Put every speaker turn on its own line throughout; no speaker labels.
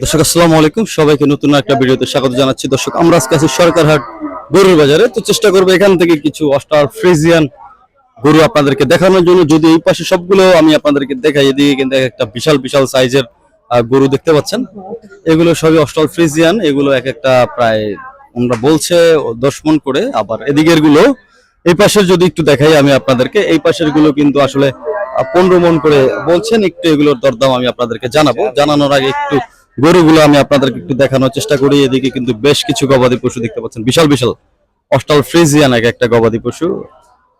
দর্শক, আসসালামু আলাইকুম। সবাইকে নতুন একটা ভিডিওতে স্বাগত জানাচ্ছি। দর্শক, আমরা আজকে আছি সরকারহাট গরুর বাজারে। তো চেষ্টা করব এখান থেকে কিছু অস্টার ফ্রিজিয়ান গরু আপনাদেরকে দেখানোর জন্য। যদি এই পাশে সবগুলো আমি আপনাদেরকে দেখাই, এদিকে কিন্তু একটা বিশাল বিশাল সাইজের গরু দেখতে পাচ্ছেন। এগুলো সবই অস্টাল ফ্রিজিয়ান। এগুলো এক একটা প্রায় আমরা বলছে দশ মন করে। আবার এদিকেরগুলো এই পাশের যদি একটু দেখাই আমি আপনাদেরকে। এই পাশেরগুলো কিন্তু আসলে পনেরো মন করে বলছেন। একটু এগুলোর দরদাম আমি আপনাদেরকে জানাব। জানানোর আগে একটু গরুগুলো আমি আপনাদেরকে একটু দেখানোর চেষ্টা করি। এদিকে কিন্তু বেশ কিছু গবাদি পশু দেখতে পাচ্ছেন। বিশাল বিশাল অস্টাল ফ্রিজিয়ান এক একটা গবাদি পশু।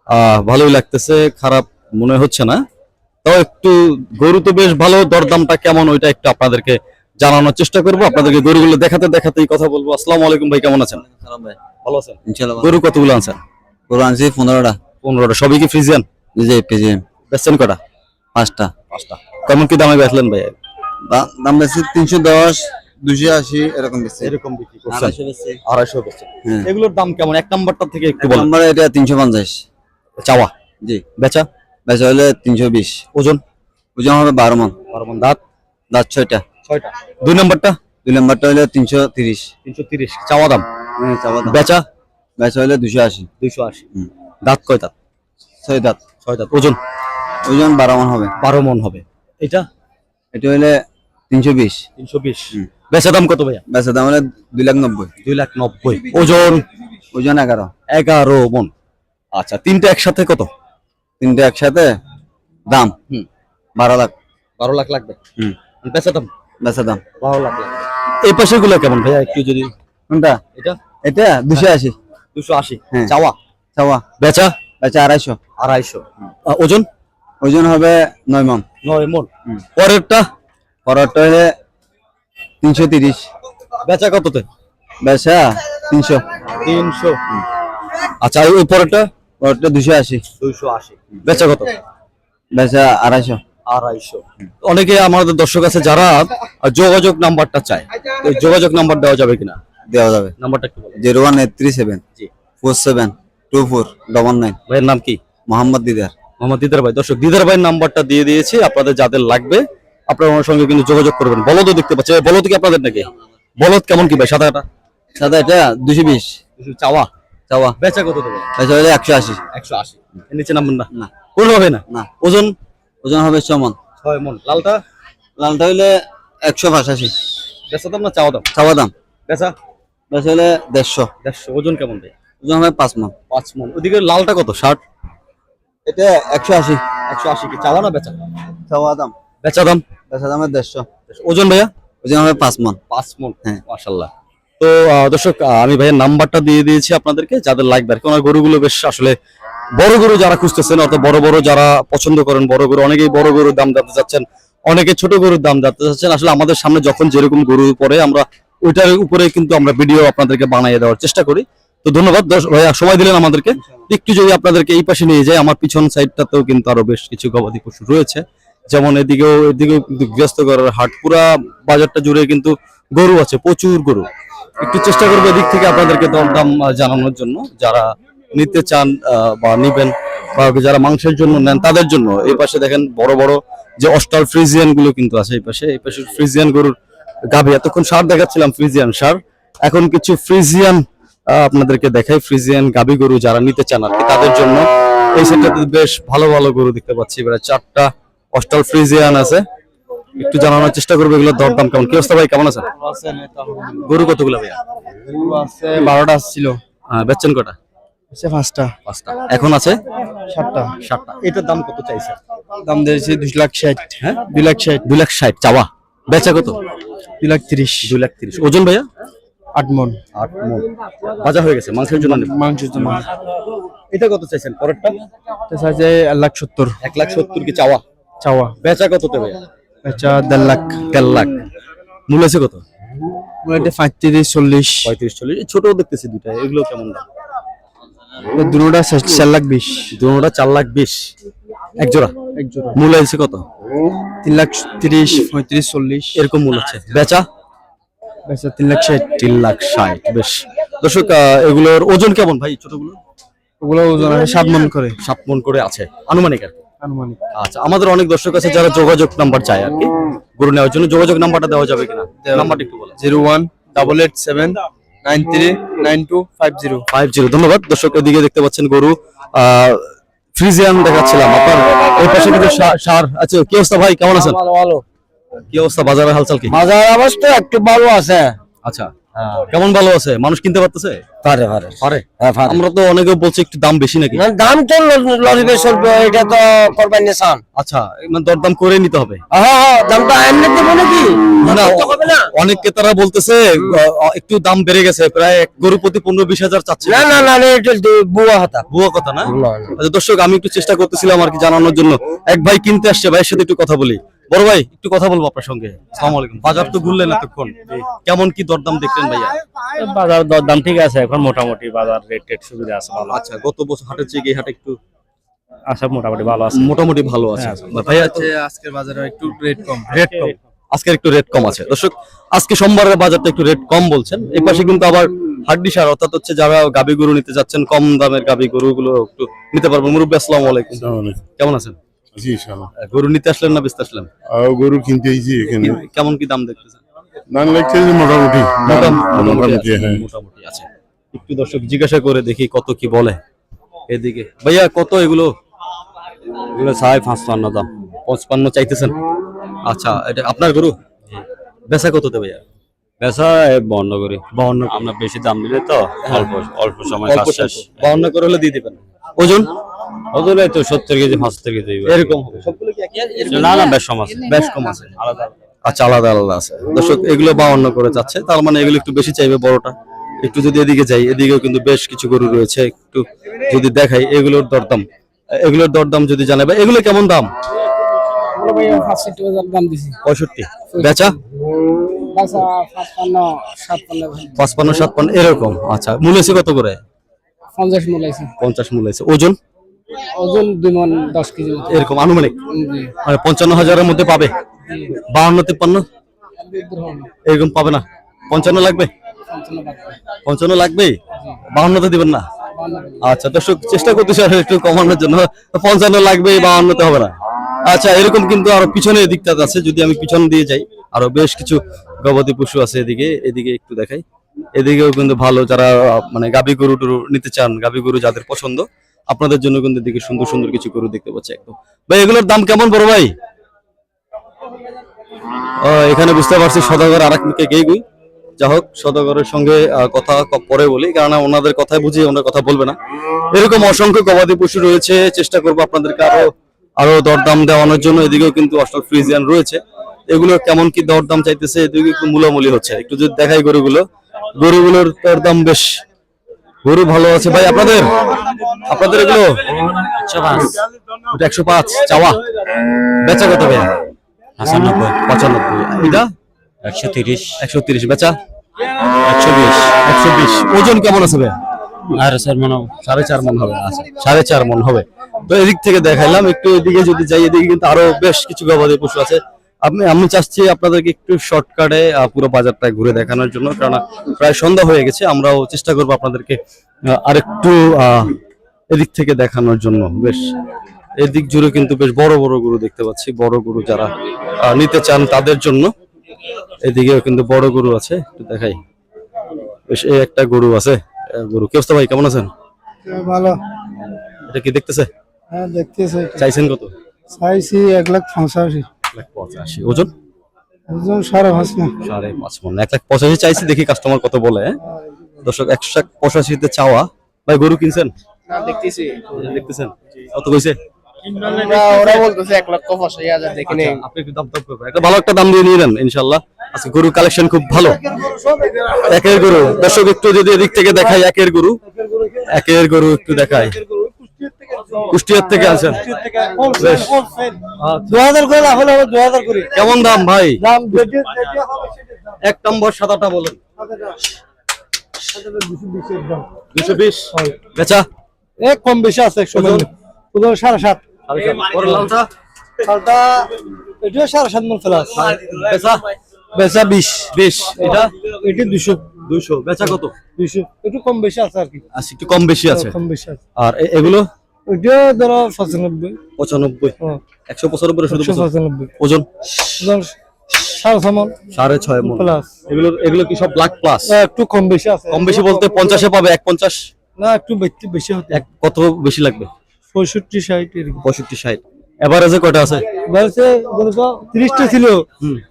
আহ ভালোই লাগতেছে খারাপ মনে হচ্ছে না। তাও একটু গরু তো বেশ ভালো দরদামটা কেমন ওইটা একটু আপনাদেরকে জানানোর চেষ্টা করব। আপনাদেরকে গরুগুলো দেখাতে দেখাতেই কথা বলব। আসসালামু আলাইকুম ভাই কেমন আছেন?
সালাম ভাই
ভালো আছেন? গরু কতগুলো আনছেন?
গরু আনছি পনেরোটা।
পনেরোটা। সবই কি ফ্রিজিয়ান। বেচছেন কটা?
পাঁচটা।
পাঁচটা। কেমন কি দামে বেচলেন ভাই?
দাম বেশি তিনশো দশ দুশো আশি এরকম বেশি।
এরকম বিক্রি করছেন?
আড়াইশো বেশি। হ্যাঁ।
এগুলোর দাম কেমন? এক নাম্বারটা থেকে একটু
এক
বলেন।
নম্বরে এটা তিনশো পঞ্চাশ।
চাওয়া?
জি।
বেচা?
বেশি হলে তিনশো বিশ।
ওজন?
ওজন হবে বারো মন।
বারো মণ দাঁত?
দাঁত ছয়টা।
ছয়টা। দুই নাম্বারটা?
দুই নম্বরটা হলে তিনশো তিরিশ।
তিনশো তিরিশ। চাওয়া দাম?
হ্যাঁ চাওয়া দাম।
বেচা?
বেশি হলে দুশো আশি।
দুইশো আশি। দাঁত কয় দাঁত?
ছয় দাঁত।
ছয় দাঁত। ওজন?
ওজন বারো মন হবে।
বারো মন হবে। এটা?
এটা হলে তিনশো বিশ।
তিনশো বিশ। বেচা দাম কত ভাইয়া?
বেশি দাম হলে দুই লাখ নব্বই।
দুই লাখ নব্বই। ওজন?
ওজন এগারো।
এগারো মন। আচ্ছা তিনটা একসাথে কত?
তিনটে একসাথে? দাম?
হুম।
বারো লাখ।
বারো লাখ লাগবে?
হুম।
বেচা দাম?
বেচা দাম।
বারো লাখ লাগবে। এই গুলো কেমন ভাইয়া একটু যদি
কোনটা?
এটা?
এটা? দুশো আশি।
দুশো আশি।
হ্যাঁ।
চাওয়া?
চাওয়া।
বেচা?
বেচা আড়াইশো।
আড়াইশো। ওজন?
ওজন হবে নয় মন।
নয় মন। পরেরটা?
পরেরটা হলে তিনশো তিরিশ।
বেচা কততে?
বেচা তিনশো।
তিনশো। আচ্ছা ওই পরেরটা
পরেরটা দুশো আশি।
দুইশো আশি। বেচা কত?
বেচা আড়াইশো।
আড়াইশো। অনেকে আমাদের দর্শক আছে যারা যোগাযোগ নাম্বারটা চায়। যোগাযোগ নাম্বার দেওয়া যাবে কিনা?
দেওয়া যাবে।
নাম্বারটা একটু
zero one eight three seven
জি।
Four seven two four double nine.
ভাইয়ের নাম কি?
মোহাম্মদ দিদার।
মোহাম্মদ দিদার ভাই। দর্শক দিদার ভাইয়ের নাম্বারটা দিয়ে দিয়েছি। আপনাদের যাদের লাগবে আপনারা ওনার সঙ্গে কিন্তু যোগাযোগ করবেন। বলদও দেখতে পাচ্ছি। বলদ কি আপনাদের নাকি? বলদ কেমন কি ভাই? সাদা কাটা
সাদা এটা দুশো বিশ।
চাওয়া?
চাওয়া।
বেচা কত
বেচা হলে একশো আশি।
একশো আশি। নিচে নামবেন না?
না।
কোনো হবে না?
না।
ওজন?
ওজন হবে ছমন
ছয় মন। লালটা?
লালটা হইলে একশো পাঁচাশি।
বেচা দাম না চাওয়া দাম?
চাওয়া দাম।
বেচা?
বেচা হলে দেড়শো।
দেড়শো। ওজন কেমন ভাই?
ওজন হবে পাঁচ মন।
পাঁচ মন। ওদিকে লালটা কত? ষাট?
এটা একশো আশি।
একশো আশি কি? চাওয়া না বেচা?
চাওয়া দাম।
বেচা দাম?
বেচা দামের দেড়শো।
ওজন ভাইয়া?
ওজন হবে পাঁচ মন।
পাঁচ মন?
হ্যাঁ।
মাশাল্লাহ তো দর্শক আমি ভাইয়ের নাম্বারটা দিয়ে দিয়েছি আপনাদেরকে যাদের লাগবে আর কি ওনার গরুগুলো বেশ আসলে বড় গরু যারা খুঁজতেছেন অর্থাৎ বড় বড় যারা পছন্দ করেন বড় গরু অনেকেই বড় গরুর দাম জানতে চাচ্ছেন অনেকে ছোট গরুর দাম জানতে চাচ্ছেন। আসলে আমাদের সামনে যখন যেরকম গরু পড়ে আমরা ওইটার উপরে কিন্তু আমরা ভিডিও আপনাদেরকে বানিয়ে দেওয়ার চেষ্টা করি। তো ধন্যবাদ। ভাইয়া সময় দিলেন আমাদেরকে। একটু যদি আপনাদেরকে এই পাশে নিয়ে যাই আমার পিছন সাইডটাতেও কিন্তু আরও বেশ কিছু গবাদি পশু রয়েছে। যেমন এদিকেও এদিকেও কিন্তু গৃহস্থ করার হাট, পুরা বাজারটা জুড়ে কিন্তু গরু আছে, প্রচুর গরু। একটু চেষ্টা করব এদিক থেকে আপনাদেরকে দরদাম জানানোর জন্য। যারা নিতে চান বা নিবেন, বা যারা মাংসের জন্য নেন, তাদের জন্য। এই পাশে দেখেন বড় বড় যে অস্টাল ফ্রিজিয়ানগুলো কিন্তু আছে এই পাশে। এই পাশে ফ্রিজিয়ান গরুর গাভী। এতক্ষণ সার দেখাচ্ছিলাম, ফ্রিজিয়ান সার। এখন কিছু ফ্রিজিয়ান আপনাদেরকে দেখাই। ফ্রিজিয়ান গাভী গরু যারা নিতে চান আর কি, তাদের জন্য। এই সেটটাতে বেশ ভালো ভালো গরু দেখতে পাচ্ছি। এবারে চারটা অস্টাল ফ্রিজিয়ান আছে। একটু জানানোর চেষ্টা করব এগুলো দরদাম কেমন। কি অবস্থা ভাই কেমন আছেন? গরু কতগুলো ভাইয়া?
আছে বারোটা ছিল
হ্যাঁ বেচছেন কটা?
আছে পাঁচটা।
পাঁচটা। এখন আছে?
সাতটা।
সাতটা। এটার দাম কত চাইছে?
দাম দিয়েছে দুই লাখ ষাট।
হ্যাঁ?
দুই লাখ ষাট।
দুই লাখ ষাট চাওয়া। বেচা কত?
দুই লাখ তিরিশ।
দুই লাখ তিরিশ। ওজন ভাইয়া?
আট মন।
আট মন। বাজার হয়ে গেছে মাংসের জন্য।
মাংসের জন্য।
এটা কত চাইছেন? পরেরটা?
চাইছে এক লাখ সত্তর।
এক লাখ সত্তর কি চাওয়া?
চাওয়া।
বেচা কত দেবে?
আচ্ছা দেড় লাখ।
দেড় লাখ। মূল্য আছে কত?
এটা পঁয়ত্রিশ চল্লিশ।
পঁয়ত্রিশ চল্লিশ। ছোট দেখতেছি দুটা এগুলো কেমন দাম?
দুটা চার লাখ বিশ।
দুটা চার লাখ বিশ। এক জোড়া?
এক জোড়া।
মূল্য আছে কত?
তিন লাখ তিরিশ পঁয়ত্রিশ চল্লিশ।
এরকম মূল্য আছে। বেচা?
আচ্ছা তিন লাখ ষাট।
তিন লাখ ষাট বেশ। দর্শক এগুলোর ওজন কেমন ভাই ছোটগুলো
ওগুলো ওজন আছে সাত মন করে।
সাত মন করে আছে। আনুমানিক আর।
আনুমানিক।
আচ্ছা আমাদের অনেক দর্শক আছে যারা যোগাযোগ নাম্বার চায় আর কি। গরু নেওয়ার জন্য যোগাযোগ নাম্বারটা দেওয়া যাবে কিনা? নাম্বারটা একটু বলেন।
Zero one double eight seven nine three nine two five zero.
Five zero. ধন্যবাদ। দর্শক এদিকে দেখতে পাচ্ছেন গরু আহ, ফ্রিজিয়ান দেখাচ্ছিলাম। আপনার এই পাশে কিন্তু সার আচ্ছা কি অবস্থা ভাই? কেমন আছেন?
ভালো ভালো।
কি অবস্থা? বাজারের হালচাল কি?
বাজার অবস্থা একটু ভালো আছে।
আচ্ছা। কেমন ভালো আছে? মানুষ কিনতে পারতেছে?
পারে পারে।
পারে?
হ্যাঁ
আমরা তো অনেকে বলছে একটু দাম বেশি নাকি?
দাম তো লরিবে এটা তো করবেন নিশান
আচ্ছা মানে দরদাম করে নিতে হবে।
হ্যাঁ হ্যাঁ দামটা এমনি দেবো নাকি?
না অনেক ক্রেতারা বলতেছে একটু দাম বেড়ে গেছে প্রায় গরু প্রতি পনেরো বিশ হাজার চাচ্ছে।
না না না না, এটা বুয়া
কথা না?
না, না।
আচ্ছা দর্শক আমি একটু চেষ্টা করতেছিলাম আর কি জানানোর জন্য। এক ভাই কিনতে আসছে ভাইয়ের সাথে একটু কথা বলি। বড় ভাই একটু কথা বলব আপনার সঙ্গে। আসসালামু আলাইকুম। বাজার তো ঘুরলেন এতক্ষণ। কেমন কি দরদাম দেখলেন ভাইয়া?
বাজার দরদাম ঠিক আছে এখন মোটামুটি বাজার রেট টেট সুবিধা আছে ভালো
আচ্ছা গত বছর হাটের চেয়ে এই হাটে একটু
আচ্ছা মোটামুটি ভালো আছে।
মোটামুটি ভালো আছে। ভাইয়া
আজকের বাজারে একটু রেট কম।
রেট কম। আজকের একটু রেট কম আছে। দর্শক আজকে সোমবারের বাজারটা একটু রেট কম বলছেন। এই পাশে কিন্তু আবার হাড্ডি সার অর্থাৎ হচ্ছে যারা গাবি গরু নিতে যাচ্ছেন কম দামের গাবি গরুগুলো একটু নিতে পারবেন। মুরব্বী আসসালামু আলাইকুম। কেমন আছেন?
জি ইনশাআল্লাহ।
গরু নিতে আসলেন না বেচতে আসলেন?
গরু কিনতে আইছি এখানে।
কেমন কি দাম দেখতেছেন?
দাম মোটামুটি।
মোটামুটি
মোটামুটি
আছে,
হ্যাঁ।
মোটামুটি আছে। একটু দর্শক জিজ্ঞাসা করে দেখি কত কি বলে এদিকে। ভাইয়া কত এগুলো? এগুলো সাড়ে পাঁচপান্ন দাম। পঁচপান্ন চাইতেছেন? আচ্ছা এটা আপনার গরু? বেচা কততে ভাইয়া?
বেচা বন্ধ করি।
বাউন্ন
আমরা বেশি দাম দিলে তো অল্প অল্প সময়
অল্প
শেষ
বাউন্ন করে হলে দিয়ে দিবেন। ওজন?
ওদের তো সত্তর কেজি পঁচাত্তর কেজি
এরকম সবগুলো
না না বেশ আছে।
বেশ কম আছে। আচ্ছা আলাদা আলাদা আছে। দর্শক এগুলো বাউন্ন করে যাচ্ছে তার মানে এগুলো একটু বেশি চাইবে বড়টা। একটু যদি এদিকে যাই এদিকেও কিন্তু বেশ কিছু গরু রয়েছে। একটু যদি দেখাই এগুলোর দরদাম। এগুলোর দরদাম যদি জানাবে এগুলো কেমন দাম?
দাম
পঁয়ষট্টি। বেচা?
পাঁচপান্ন সাতপান্ন
এরকম। আচ্ছা মূল্য কত করে?
পঞ্চাশ মূল আছে
ওজন?
ওজন দুই মন দশ কেজি
এরকম আনুমানিক? মানে পঞ্চান্ন হাজারের মধ্যে পাবে? বাহান্ন তিপ্পান্ন? এরকম পাবে না? পঞ্চান্ন লাগবে?
পঞ্চান্ন লাগবে।
দিবেন না? আচ্ছা দর্শক চেষ্টা করতেছি আর একটু কমানোর জন্য। পঞ্চান্ন লাগবে হবে না। আচ্ছা এরকম কিন্তু আরও পিছনে দিকটা আছে যদি আমি পিছন দিয়ে যাই। আরও বেশ কিছু গবাদি পশু আছে এদিকে এদিকে একটু দেখাই। এদিকেও কিন্তু ভালো যারা মানে গাবি গরু টরু নিতে চান গাবি গরু যাদের পছন্দ আপনাদের জন্য কিন্তু এদিকে সুন্দর সুন্দর কিছু গরু দেখতে পাচ্ছি একদম। ভাই, এগুলোর দাম কেমন বড় ভাই? এখানে বুঝতে পারছি সদাগর আর এক মুখে গেই গুই। যা হোক, সদাগরের সঙ্গে কথা পরে বলি কারণ ওনাদের কথাই বুঝি, ওনার কথা বলবে না। এরকম অসংখ্য গবাদি পশু রয়েছে, চেষ্টা করব আপনাদেরকে আরও আরও দরদাম দেওয়ানোর জন্য। এদিকেও কিন্তু অস্ট্রাল ফ্রিজিয়ান রয়েছে। এগুলো কেমন কি দরদাম চাইতেছে, এদিকে একটু মূলামূলি হচ্ছে। একটু যদি দেখাই গরুগুলো, গরুগুলোর দরদাম বেশ গরু ভালো আছে ভাই আপনাদের? আপনাদের এগুলো? একশো পাঁচ চাওয়া। বেচা কত ভাই
পঁচানব্বই।
পঁচানব্বই। এটা?
একশো তিরিশ।
একশো তিরিশ বেচা?
একশো বিশ।
একশো বিশ। ওজন কেমন আছে ভাই
আর স্যার মনে
সাড়ে চার মন হবে। আচ্ছা সাড়ে চার মন হবে। তো এদিক থেকে দেখাইলাম একটু এদিকে যদি যাই এদিকে কিন্তু আরও বেশ কিছু গবাদি পশু আছে। আমি আমি চাচ্ছি আপনাদেরকে একটু শর্টকাটে পুরো বাজারটা ঘুরে দেখানোর জন্য কারণ প্রায় সন্ধ্যা হয়ে গেছে আমরাও চেষ্টা করব আপনাদেরকে আরেকটু এদিক থেকে দেখানোর জন্য। বেশ এদিক জুড়ে কিন্তু বেশ বড় বড় গরু দেখতে পাচ্ছি বড় গরু যারা নিতে চান তাদের জন্য। এদিকেও কিন্তু বড় গরু আছে একটু দেখাই। বেশ এই একটা গরু আছে গরু। কি অবস্থা ভাই কেমন আছেন?
ভালো?
এটা কি দেখতেছে?
হ্যাঁ দেখতেছে।
চাইছেন কত?
চাইছি এক লাখ পঁচাশি।
লাখ পঁচাশি। ওজন?
ওজন সাড়ে পাঁচ না
সাড়ে পাঁচ মন। এক লাখ পঁচাশি চাইছি দেখি কাস্টমার কত বলে হ্যাঁ? দর্শক একশো লাখ পঁচাশিতে চাওয়া। ভাই গরু কিনছেন?
দেখতেছি।
দেখতেছেন? কত কইছে?
ওরা বলতেছে এক লক্ষ পঁচাশি হাজার দেখে নেই।
আপনি একটু দাম দাম করবেন। একটা ভালো একটা দাম দিয়ে নিয়ে নেন ইনশাল্লাহ আজকে গরু কালেকশন খুব ভালো। একের গরু। দর্শক একটু যদি এদিক থেকে দেখাই একের গরু। একের গরু একটু দেখাই। কুষ্টিয়ার থেকে আছেন
দু হাজার করে লাভ হলে দু হাজার করে।
কেমন দাম ভাই?
দাম
এক নম্বর সাদাটা বলেন। দুশো বিশ। বেচা?
এক কম বেশি আছে একশো
ওজন?
ওজন সাড়ে সাত। সালটা এটিও সাড়ে সাত মন ফেলা আছে
বেচা?
বেচা বিশ।
বিশ। এটা?
এটি দুশো।
দুশো। বেচা কত?
দুশো। একটু কম বেশি আছে আর কি।
আচ্ছা একটু কম বেশি আছে।
কম বেশি আছে।
আর এগুলো?
ওইটা ধরো পঁচানব্বই
পঁচানব্বই।
হ্যাঁ।
একশো পঁচানব্বই শুধু পঁচানব্বই।
পঁচানব্বই
ওজন?
ধর সাড়ে
ছয় মন।
প্লাস
এগুলো এগুলো কি সব ব্ল্যাক প্লাস
একটু কম বেশি আছে।
কম বেশি বলতে পঞ্চাশে পাবে এক পঞ্চাশ?
না একটু বেশি বেশি হতে
এক কত বেশি লাগবে?
পঁয়ষট্টি ষাট
পঁয়ষট্টি ষাট। এভারেজে কয়টা আছে?
তিরিশটা ছিল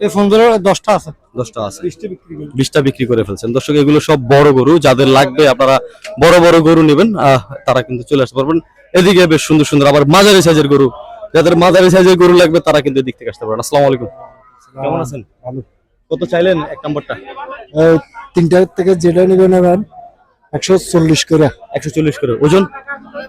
এই পনেরো দশটা আছে।
দশটা আছে।
বিশটা বিক্রি
বিশটা বিক্রি করে ফেলছেন। দর্শক এগুলো সব বড় গরু। যাদের লাগবে আপনারা বড় বড় গরু নেবেন আহ, তারা কিন্তু চলে আসতে পারবেন। এদিকে বেশ সুন্দর সুন্দর আবার মাঝারি সাইজের গরু। যাদের মাঝারি সাইজের গরু লাগবে তারা কিন্তু এদিক থেকে আসতে পারেন আসসালামু আলাইকুম। কেমন আছেন? কত চাইলেন এক নম্বরটা?
তিনটা থেকে যেটা নেবে নেবেন একশো চল্লিশ করে।
একশো চল্লিশ করে। ওজন?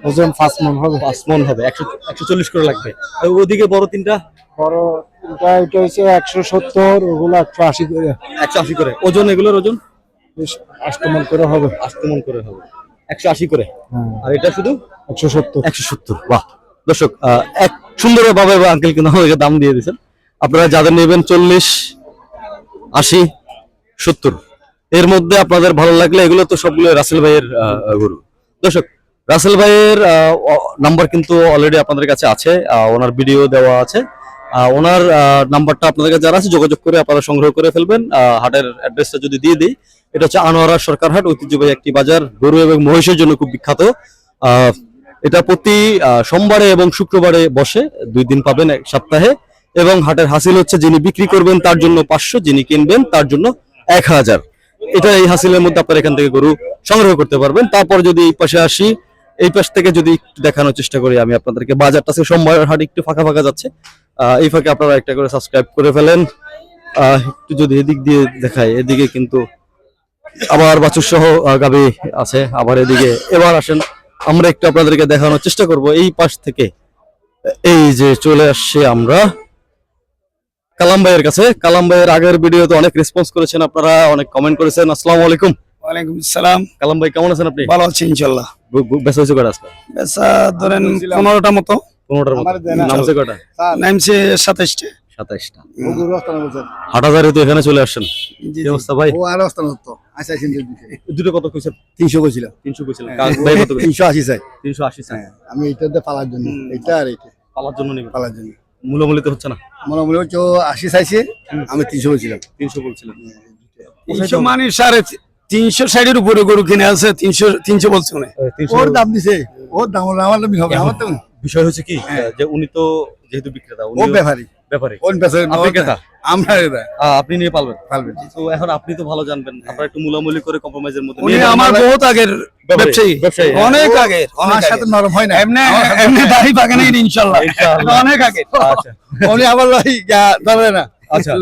ওজন পাঁচ মন হবে।
পাঁচ মন হবে। একশো একশো চল্লিশ করে লাগবে। আর ওদিকে বড় তিনটা?
বড় তিনটা এটা হচ্ছে একশো সত্তর ওগুলো একশো আশি করে।
একশো আশি করে। ওজন এগুলোর ওজন?
বেশ আষ্ট করে হবে।
আশি মন করে হবে। একশো আশি করে। আর এটা শুধু
একশো সত্তর।
একশো সত্তর। বাহ। দর্শক এক সুন্দর ভাবে আঙ্কেল কিন্তু আমাকে দাম দিয়ে দিয়েছেন। আপনারা যাদের নেবেন চল্লিশ আশি সত্তর এর মধ্যে আপনাদের ভালো লাগলে এগুলো তো সবগুলো রাসেল ভাইয়ের গরু। দর্শক রাসেল ভাইয়ের নাম্বার কিন্তু অলরেডি আপনাদের কাছে আছে। ওনার ভিডিও দেওয়া আছে। আহ, ওনার নাম্বারটা আপনাদের কাছে যারা আছে যোগাযোগ করে আপনারা সংগ্রহ করে ফেলবেন। আহ, হাটের অ্যাড্রেসটা যদি দিয়ে দিই এটা হচ্ছে আনোয়ারা সরকার হাট ঐতিহ্যবাহী একটি বাজার, গরু এবং মহিষের জন্য খুব বিখ্যাত। এটা প্রতি সোমবারে এবং শুক্রবারে বসে, দুই দিন পাবেন এক সপ্তাহে। এবং হাটের হাসিল হচ্ছে যিনি বিক্রি করবেন তার জন্য পাঁচশো, যিনি কিনবেন তার জন্য এক হাজার। এটা এই হাসিলের মধ্যে আপনারা এখান থেকে গরু সংগ্রহ করতে পারবেন। তারপর যদি এই পাশে আসি, এই পাশ থেকে যদি দেখানোর চেষ্টা করি, আমি আপনাদেরকে বাজারটা আজকে সোমবারের হাট একটু ফাঁকা ফাঁকা যাচ্ছে। এই ফাঁকে আপনারা একটা করে সাবস্ক্রাইব করে ফেলেন। একটু যদি এদিক দিয়ে দেখায় এদিকে কিন্তু আবার বাছুর সহ গাবি আছে আবার এদিকে। এবার আসেন আমরা একটু আপনাদেরকে দেখানোর চেষ্টা করব। এই পাশ থেকে এই যে চলে আসছে আমরা। কালাম ভাইয়ের কাছে। কালাম ভাইয়ের আগের ভিডিওতে অনেক রেসপন্স করেছেন আপনারা অনেক কমেন্ট করেছেন। আসসালামু আলাইকুম।
ওয়ালাইকুম সালাম
কালাম ভাই কেমন আছেন আপনি?
ভালো আছি ইনশাল্লাহ
বেশ হয়েছে কটা আজকে?
বেচা ধরেন পনেরোটা মতো।
পনেরোটার মতো। নামছে কটা?
নামছে সাতাইশটা।
সাতাইশটা। হাটাজারি তো এখানে চলে আসছেন। ভাই?
ও আরও অস্থান হতো আচ্ছা
দুটো কত কইছে
তিনশো কইছিল।
তিনশো কইছিলেন। ভাই কত
তিনশো আশি চাই
তিনশো আশি চাই
আমি এইটাতে পালার জন্য। এইটা আর এইটা
পালার জন্য নেবেন।
পালার জন্য।
মূলামূলিতে হচ্ছে না।
হচ্ছে আশি চাইছে আমি তিনশো বলছিলাম
তিনশো বলছিলেন।
তিনশো মানে সাড়ে তিনশো ষাটের উপরে গরু কিনে আছে তিনশো তিনশো বলছে
তিনশো
ওর দাম দিছে। ওর দাম আমার হবে আমার তো
বিষয় হচ্ছে কি যে উনি তো যেহেতু বিক্রেতা
ও ব্যাপারী।
ব্যাপারে।
বেচারে
আপনি ক্রেতা
আমরা
আপনি নিয়ে পালবেন।
পালবেন।
তো এখন আপনি তো ভালো জানবেন। আপনারা একটু মূলামূলি করে কম্প্রোমাইজের মধ্যে
উনি আমার বহুত আগের ব্যবসায়ী।
ব্যবসায়ী, হ্যাঁ।
অনেক আগের
আমার সাথে নরম হয় না।
এমনি এমনি দাড়ি পাকে নাই
ইনশাআল্লাহ।
অনেক আগে
আচ্ছা।
উনি আবার লই ধরে না।
আচ্ছা।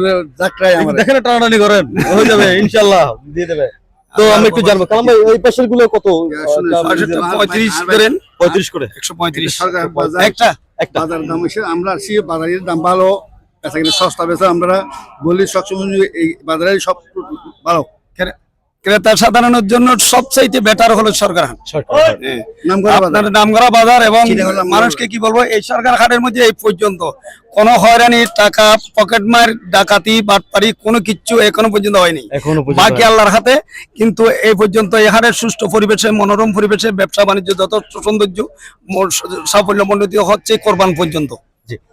দেখেন টানাটানি করেন। হয়ে যাবে ইনশাআল্লাহ দিয়ে দেবে। তো আমরা একটু জানব। কালাম ভাই ওই পাশেরগুলো কত
পঁয়ত্রিশ ধরেন
পঁয়ত্রিশ করে।
একশো পঁয়ত্রিশ। একটা।
একটা।
বাজার দাম হচ্ছে আমরা আসি বাজারের দাম ভালো সস্তা বেচা, আমরা বলি সবসময় এই বাজারে সব ভালো।
ক্রেতা সাধারণের জন্য সবচাইতে বেটার হলো সরকার হাট।
সরকার
নাম বাজার।
আপনার দামগড়া বাজার এবং মানুষকে কি বলব এই সরকার হাটের মধ্যে এই পর্যন্ত কোনো হয়রানি টাকা পকেট মার ডাকাতি বাটপারি কোনো কিচ্ছু এখনও পর্যন্ত হয়নি। বাকি আল্লাহর হাতে কিন্তু এই পর্যন্ত এই হাটের সুষ্ঠু পরিবেশে মনোরম পরিবেশে ব্যবসা বাণিজ্য যথেষ্ট সৌন্দর্য সাফল্য মণ্ডিত হচ্ছে কোরবান পর্যন্ত।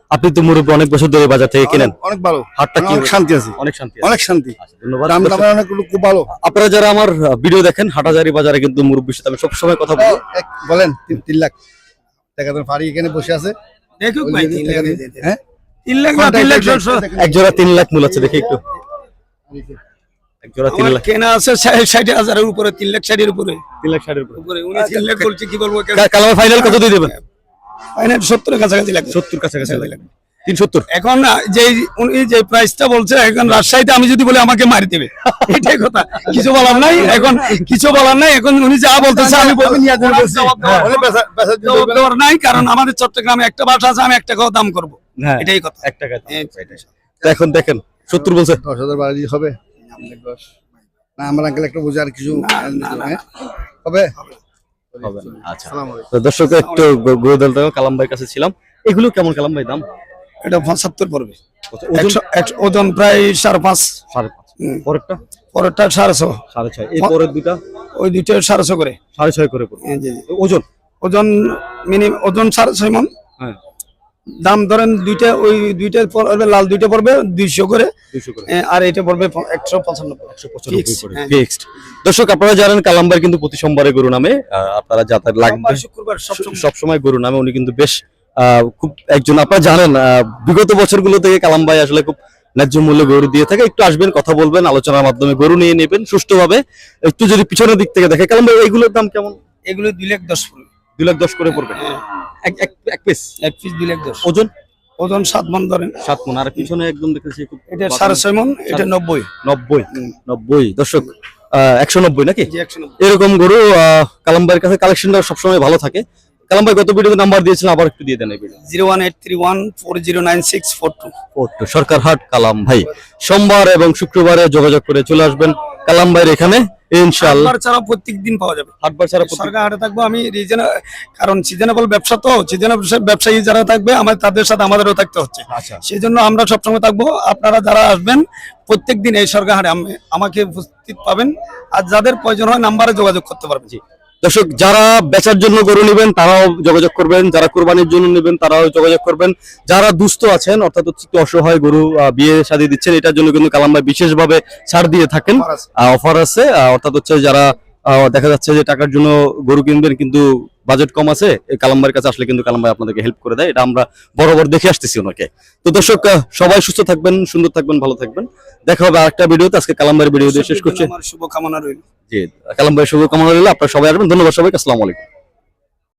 আপনি তো মুরব্বী অনেক বছর ধরে বাজার থেকে কেনেন।
অনেক- ভালো।
হাটটা কি
শান্তি আছে।
অনেক শান্তি
অনেক শান্তি।
আচ্ছা, ধন্যবাদ। দর্শক,
দাম অনেক খুব ভালো।
আপনারা যারা আমার ভিডিও দেখেন হাটাজারি বাজারে কিন্তু মুরব্বীর সাথে আমি সবসময় কথা বলি।
এক- বলেন তিন- লাখ। টাকা তো পারি এখানে বসে আছে।
দেখুক ভাই তিন লাখ দিতে।
হ্যাঁ?
তিন লাখ না তিন লাখ
এক জোড়া তিন লাখ মূল আছে দেখি একটু। এক জোড়া তিন লাখ।
কেনা আছে ষাট- হাজারের উপরে তিন লাখ ষাটের উপরে।
তিন লাখ ষাটের উপরে।
উপরে উনি তিন লাখ বলছে কি বলব?
কালামের ফাইনাল কত দিয়ে দেবেন?
ফাইনাল সত্তরের কাছাকাছি লাগবে।
সত্তর কাছাকাছি লাগবে। তিন সত্তর
এখন যে উনি যে প্রাইসটা বলছে এখন রাজশাহীতে আমি যদি বলি আমাকে মারি দেবে। এটাই কথা। কিছু বলার নাই এখন কিছু বলার নাই এখন উনি যা বলতেছে আমি বলব।
আমি নিয়ে আসব বলছি।
জবাব দেওয়ার-
অনেক বেচা- বেচার জন্য
জবাব দেওয়ার নাই কারণ আমাদের চট্টগ্রামে একটা বাসা আছে আমি একটা কথা দাম করব।
হ্যাঁ
এটাই কথা।
এক টাকা এখন দেখেন সত্তর বলছে।
দশ হাজার বাড়ি হবে। না আমার আঙ্কেল একটা বোঝে আর কিছু হ্যাঁ? হবে।
হবে না। আচ্ছা। তো দর্শক একটু গোদল কালাম ভাইয়ের কাছে ছিলাম। এগুলো কেমন কালাম ভাই দাম?
এটা পঁচাত্তর পড়বে।
কত? ওজন
একশো একশো ওজন প্রায় সাড়ে পাঁচ।
সাড়ে পাঁচ। পরেরটা?
পরেরটা সাড়ে ছ
সাড়ে ছয়। এই পরের দুটা
ওই দুইটা সাড়ে ছ করে।
সাড়ে ছয় করে পড়বে। ওজন?
ওজন মিনিমাম ওজন সাড়ে ছয় মন।
হ্যাঁ।
দাম ধরেন দুইটা ওই দুইটা পড়বে লাল দুইটা পড়বে দুইশো করে। আর এটা পড়বে একশো পঁচানব্বই। হ্যাঁ।
ফিক্সড দর্শক আপনারা জানেন কালাম্বার কিন্তু প্রতি সোমবারে গরু নামে। আপনারা যাতায়াত লাগবে
শুক্রবার সবসময়
সব গরু নামে। উনি কিন্তু বেশ খুব একজন আপনারা জানেন আহ, বিগত বছরগুলো থেকে কালাম ভাই আসলে খুব ন্যায্য মূল্যে গরু দিয়ে থাকে। একটু আসবেন কথা বলবেন আলোচনার মাধ্যমে গরু নিয়ে নেবেন সুষ্ঠুভাবে। একটু যদি পিছনের দিক থেকে দেখে কালাম ভাই এইগুলোর দাম কেমন?
এগুলো দুই লাখ দশ পড়বে
দুই লাখ দশ করে পড়বে। এক এক এক পিস
এক পিস দুই লাখ দশ।
ওজন?
ওজন সাত মন ধরেন।
সাত মন আর পিছনে একদম দেখেছি
এটা সাড়ে ছয় মন এটা নব্বই।
নব্বই নব্বই। দর্শক একশো নব্বই নাকি? এরকম গরু আহ, কালাম ভাইয়ের কাছে কালেকশনটা সবসময় ভালো থাকে। কালাম ভাই গত ভিডিওতে নাম্বার দিয়েছিলেন আবার একটু দিয়ে দেন এই video
zero one eight three one four zero nine six four two.
পট্টু Sarkarhat Kalam ভাই। সোমবার এবং শুক্রবারে যোগাযোগ করে চলে আসবেন কালাম ভাইয়ের এখানে। ইনশাআল্লাহ।
ছাড়া পাওয়া যাবে।
হাটবার ছাড়া
সরকার হাটে থাকব আমি কারণ সিজনেবল ব্যবসা তো সিজনেবল ব্যবসায়ী যারা থাকবে আমার তাদের সাথে আমাদেরও থাকতে হচ্ছে।
আচ্ছা।
সেই জন্য আমরা সবসময় থাকব। আপনারা যারা আসবেন প্রত্যেক দিন এই সরকার হাটে আমাকে উপস্থিত পাবেন। আর যাদের প্রয়োজন হয় নাম্বারে যোগাযোগ করতে পারবেন।
দর্শক যারা বেচার জন্য গরু নেবেন তারাও যোগাযোগ করবেন। যারা কোরবানির জন্য নেবেন তারাও যোগাযোগ করবেন। যারা দুস্থ আছেন অর্থাৎ হচ্ছে একটু অসহায় গরু বিয়ে শাদী দিচ্ছেন এটার জন্য কিন্তু কালাম ভাই বিশেষভাবে ছাড় দিয়ে থাকেন। অফার আছে। অর্থাৎ হচ্ছে যারা দেখা যাচ্ছে যে টাকার জন্য গরু কিনবেন কিন্তু বাজেট কম আছে। এই কালাম্বার কাছে আসলে কিন্তু কালাম্বাই আপনাদেরকে হেল্প করে দেয়। এটা আমরা বরাবর দেখে আসতেছি ওনাকে। তো দর্শক সবাই সুস্থ থাকবেন সুন্দর থাকবেন ভালো থাকবেন। দেখা হবে আরেকটা ভিডিওতে আজকে কালাম্বার ভিডিও দিয়ে শেষ করছি।
শুভকামনা রইল।
জি কালাম্বাই শুভকামনা রইল। আপনারা সবাই আসবেন। ধন্যবাদ সবাইকে। আসসালামু আলাইকুম।